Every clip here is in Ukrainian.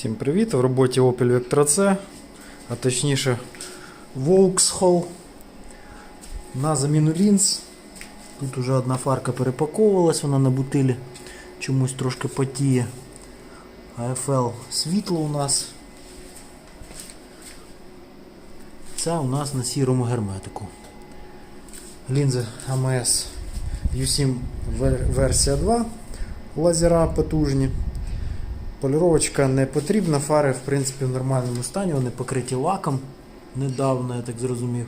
Всім привіт! В роботі Opel Vectra C, а точніше Vauxhall на заміну лінз. Тут уже одна фарка перепаковувалась, вона на бутилі чомусь трошки потіє. AFL світло у нас. Це у нас на сірому герметику. Лінзи AMS U7 версія 2, лазера потужні. Поліровочка не потрібна, фари в принципі в нормальному стані, вони покриті лаком недавно, я так зрозумів.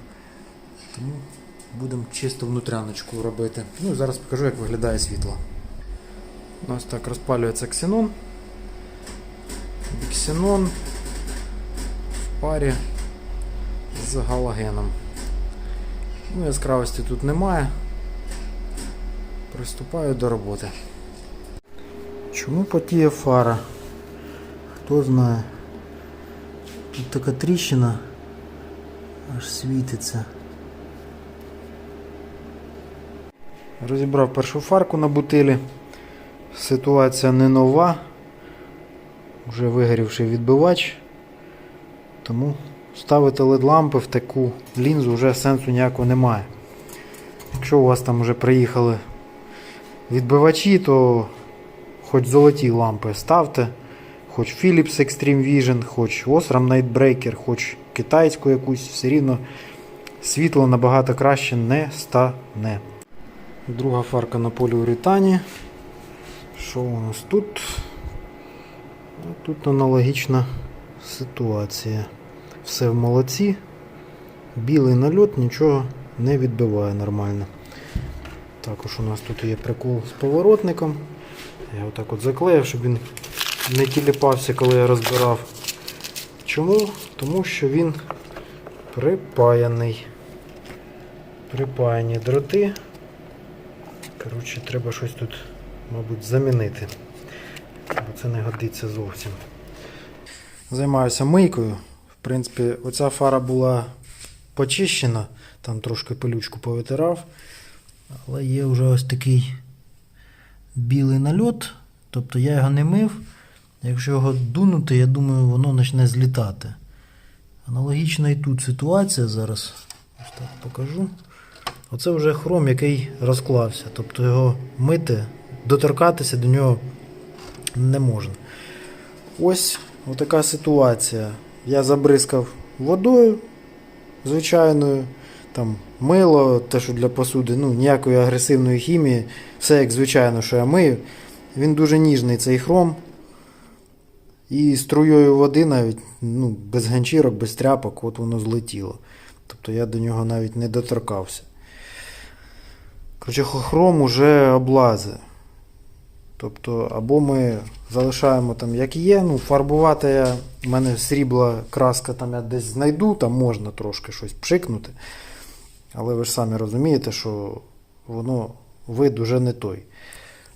Тому будемо чисто внутряночку робити. Ну і зараз покажу, як виглядає світло. Ось так розпалюється ксенон. Ксенон в парі з галогеном. Ну, яскравості тут немає. Приступаю до роботи. Чому потіє фара? Хто знає. Тут така тріщина аж світиться. Розібрав першу фарку на бутилі. Ситуація не нова. Вже вигорівший відбивач. Тому ставити LED-лампи в таку лінзу вже сенсу ніякого немає. Якщо у вас там вже приїхали відбивачі, то хоч золоті лампи ставте, хоч Philips Extreme Vision, хоч Osram Nightbreaker, хоч китайську якусь, все рівно світло набагато краще не стане. Друга фарка на поліуретані. Що у нас тут? Ну, Тут аналогічна ситуація. Все в молоці. Білий нальот нічого не відбиває нормально. Також у нас тут є прикол з поворотником. Я отак от заклеїв, щоб він не тіліпався, коли я розбирав. Чому? Тому що він припаяний. Припаяні дроти. Коротше, треба щось тут, мабуть, замінити. Бо це не годиться зовсім. Займаюся мийкою. В принципі, оця фара була почищена, там трошки пилючку повитирав. Але є вже ось такий білий нальот, тобто я його не мив. Якщо його дунути, я думаю, воно почне злітати. Аналогічна і тут ситуація зараз. Ось так покажу. Оце вже хром, який розклався. Тобто його мити, доторкатися до нього не можна. Ось така ситуація. Я забризкав водою звичайною, там мило, те, що для посуди, ну, ніякої агресивної хімії, все як звичайно, що я мию. Він дуже ніжний цей хром. І струєю води навіть ну, без ганчірок, без тряпок, от воно злетіло. Тобто я до нього навіть не доторкався. Коротше, хром уже облазить. Тобто, або ми залишаємо там як є. Ну, фарбувати я, в мене срібла краска там я десь знайду, там можна трошки щось пшикнути. Але ви ж самі розумієте, що воно вид уже не той.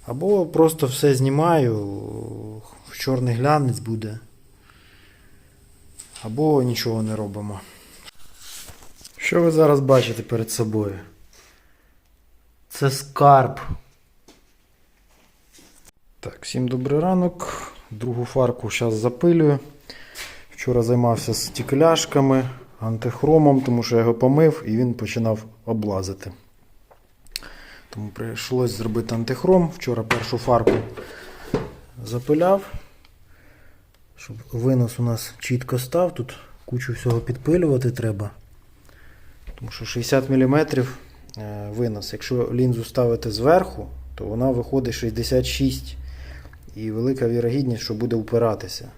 Або просто все знімаю, в чорний глянець буде. Або нічого не робимо. Що ви зараз бачите перед собою? Це скарб. Так, всім добрий ранок. Другу фарку зараз запилюю. Вчора займався стекляшками, антихромом, тому що я його помив і він починав облазити. Тому прийшлось зробити антихром. Вчора першу фарку запиляв, щоб винос у нас чітко став. Тут кучу всього підпилювати треба. Тому що 60 мм винос. Якщо лінзу ставити зверху, то вона виходить 66 і велика вірогідність, що буде упиратися.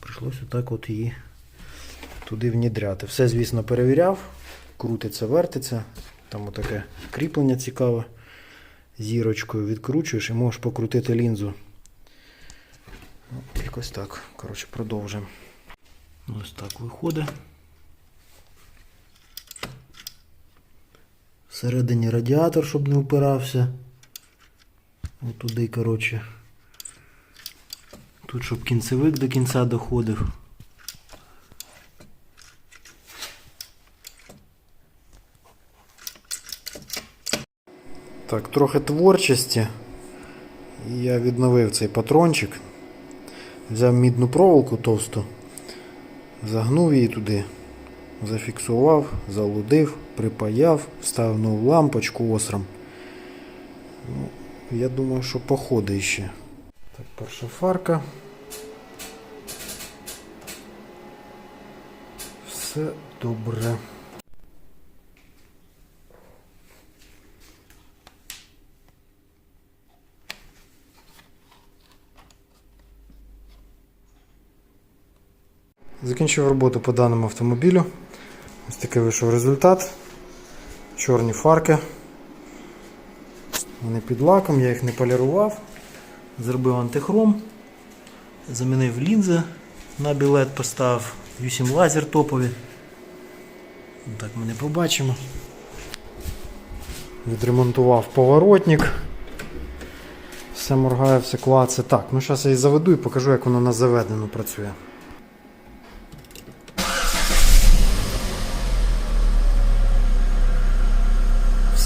Прийшлось отак от її туди внідряти. Все, звісно, перевіряв, крутиться, вертиться. Там отаке кріплення цікаве. Зірочкою відкручуєш і можеш покрутити лінзу. Якось так. Коротше, продовжимо. Ось так виходить. Всередині радіатор, щоб не впирався. Отуди, коротше. Тут, щоб кінцевик до кінця доходив. Так, трохи творчості. Я відновив цей патрончик. Взяв мідну проволоку товсту, загнув її туди, зафіксував, залудив, припаяв, вставив нову лампочку остром. Ну, я думаю, що походить ще. Так, перша фарка. Все добре. Закінчив роботу по даному автомобілю. Ось такий вийшов результат. Чорні фарки. Вони під лаком, я їх не полірував. Зробив антихром. Замінив лінзи на білет, поставив 8 лазер топові. Так ми не побачимо. Відремонтував поворотник. Все моргає, все клаце. Так, ну зараз я її заведу і покажу, як воно на заведено працює.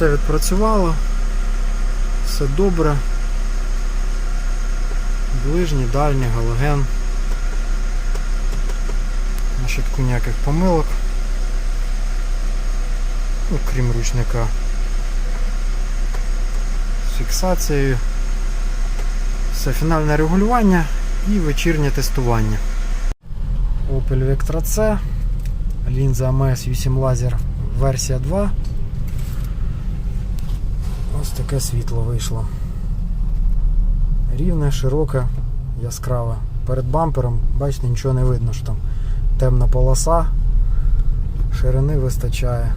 Все відпрацювало, все добре. Ближній, дальній, галоген. На щитку ніяких помилок. Ну, ручника. З фіксацією. Все, фінальне регулювання і вечірнє тестування. Opel Vectra C, лінза AMS 8 лазер версія 2. Ось таке світло вийшло. Рівне, широке, яскраве. Перед бампером, бачите, нічого не видно, що там темна полоса, ширини вистачає.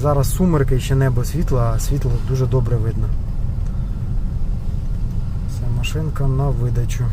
Зараз сумерки і ще небо світло, а світло дуже добре видно. Це машинка на видачу.